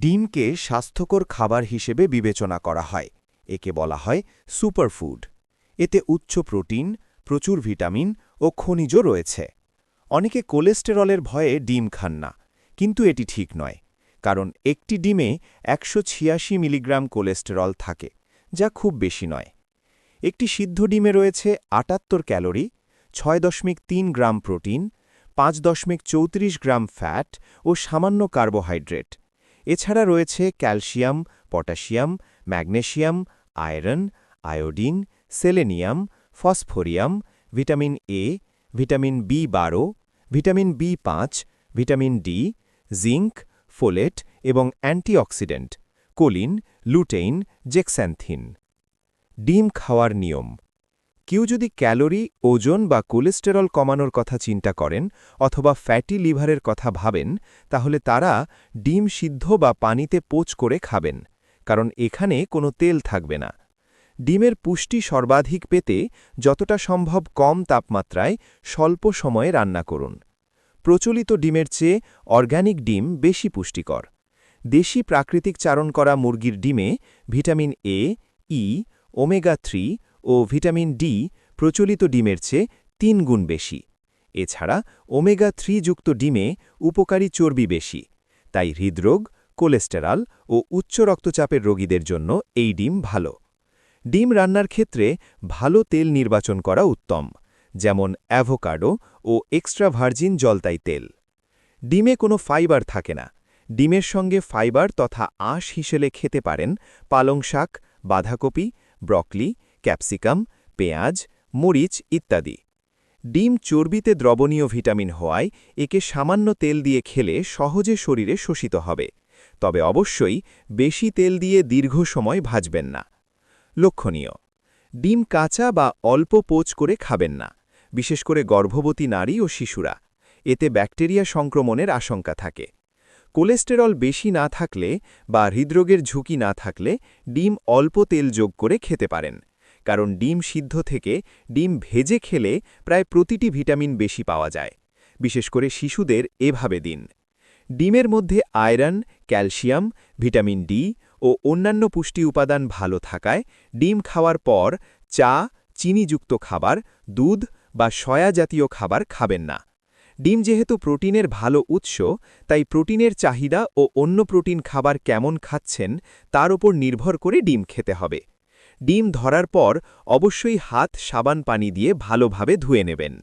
ডিমকে স্বাস্থ্যকর খাবার হিসেবে বিবেচনা করা হয়। একে বলা হয় সুপারফুড। এতে উচ্চ প্রোটিন, প্রচুর ভিটামিন ও খনিজ রয়েছে। অনেকে কোলেস্টেরলের ভয়ে ডিম খান না, কিন্তু এটি ঠিক নয়, কারণ একটি ডিমে একশো ছিয়াশি মিলিগ্রাম কোলেস্টেরল থাকে, যা খুব বেশি নয়। একটি সিদ্ধ ডিমে রয়েছে আটাত্তর ক্যালোরি, ছয় দশমিক তিন গ্রাম প্রোটিন, পাঁচ দশমিক চৌত্রিশ গ্রাম ফ্যাট ও সামান্য কার্বোহাইড্রেট। এছাড়া রয়েছে calcium, potassium magnesium iron, iodine, selenium, phosphorus, vitamin A, vitamin B বারো, ভিটামিন বি পাঁচ, ভিটামিন ডি, জিঙ্ক, ফোলেট এবং অ্যান্টিঅক্সিডেন্ট, কোলিন, লুটেইন জেক্স্যান্থিন ডিম খাওয়ার নিয়ম। কেউ যদি ক্যালোরি, ওজন বা কোলেস্টেরল কমানোর কথা চিন্তা করেন অথবা ফ্যাটি লিভারের কথা ভাবেন, তাহলে তারা ডিম সিদ্ধ বা পানিতে পোচ করে খাবেন, কারণ এখানে কোনো তেল থাকবে না। ডিমের পুষ্টি সর্বাধিক পেতে যতটা সম্ভব কম তাপমাত্রায় স্বল্প সময়ে রান্না করুন। প্রচলিত ডিমের চেয়ে অর্গ্যানিক ডিম বেশি পুষ্টিকর। দেশি প্রাকৃতিক চারণ করা মুরগির ডিমে vitamin A E omega three O vitamin D প্রচলিত ডিমের চেয়ে তিন গুণ বেশি। এছাড়া ওমেগা থ্রি যুক্ত ডিমে উপকারী চর্বি বেশি। তাই হৃদরোগ, কোলেস্টেরল ও উচ্চ রক্তচাপের রোগীদের জন্য এই ডিম ভালো। ডিম রান্নার ক্ষেত্রে ভালো তেল নির্বাচন করা উত্তম, যেমন অ্যাভোকাডো ও এক্সট্রা ভার্জিন জলতাই তেল। ডিমে কোনো ফাইবার থাকে না। ডিমের সঙ্গে ফাইবার তথা আঁশ হিসেলে খেতে পারেন পালং শাক বাঁধাকপি, ব্রকলি ক্যাপসিকাম, পেঁয়াজ, মরিচ ইত্যাদি। ডিম চর্বিতে দ্রবণীয় ভিটামিন হওয়ায় একে সামান্য তেল দিয়ে খেলে সহজে শরীরে শোষিত হবে। তবে অবশ্যই বেশি তেল দিয়ে দীর্ঘ সময় ভাজবেন না। লক্ষণীয়, ডিম কাঁচা বা অল্প পোচ করে খাবেন না, বিশেষ করে গর্ভবতী নারী ও শিশুরা। এতে ব্যাকটেরিয়া সংক্রমণের আশঙ্কা থাকে। কোলেস্টেরল বেশি না থাকলে বা হৃদরোগের ঝুঁকি না থাকলে ডিম অল্প তেল যোগ করে খেতে পারেন। কারণ ডিম সিদ্ধ থেকে ডিম ভেজে খেলে প্রায় প্রতিটি ভিটামিন বেশি পাওয়া যায়। বিশেষ করে শিশুদের এভাবে দিন। ডিমের মধ্যে আয়রন, ক্যালসিয়াম, ভিটামিন ডি ও অন্যান্য পুষ্টি উপাদান ভালো থাকায় ডিম খাওয়ার পর চা, চিনিযুক্ত খাবার, দুধ বা সয়া জাতীয় খাবার খাবেন না। ডিম যেহেতু প্রোটিনের ভালো উৎস, তাই প্রোটিনের চাহিদা ও অন্য প্রোটিন খাবার কেমন খাচ্ছেন তার ওপর নির্ভর করে ডিম খেতে হবে। ডিম ধরার পর অবশ্যই হাত সাবান পানি দিয়ে ভালোভাবে ধুয়ে নেবেন।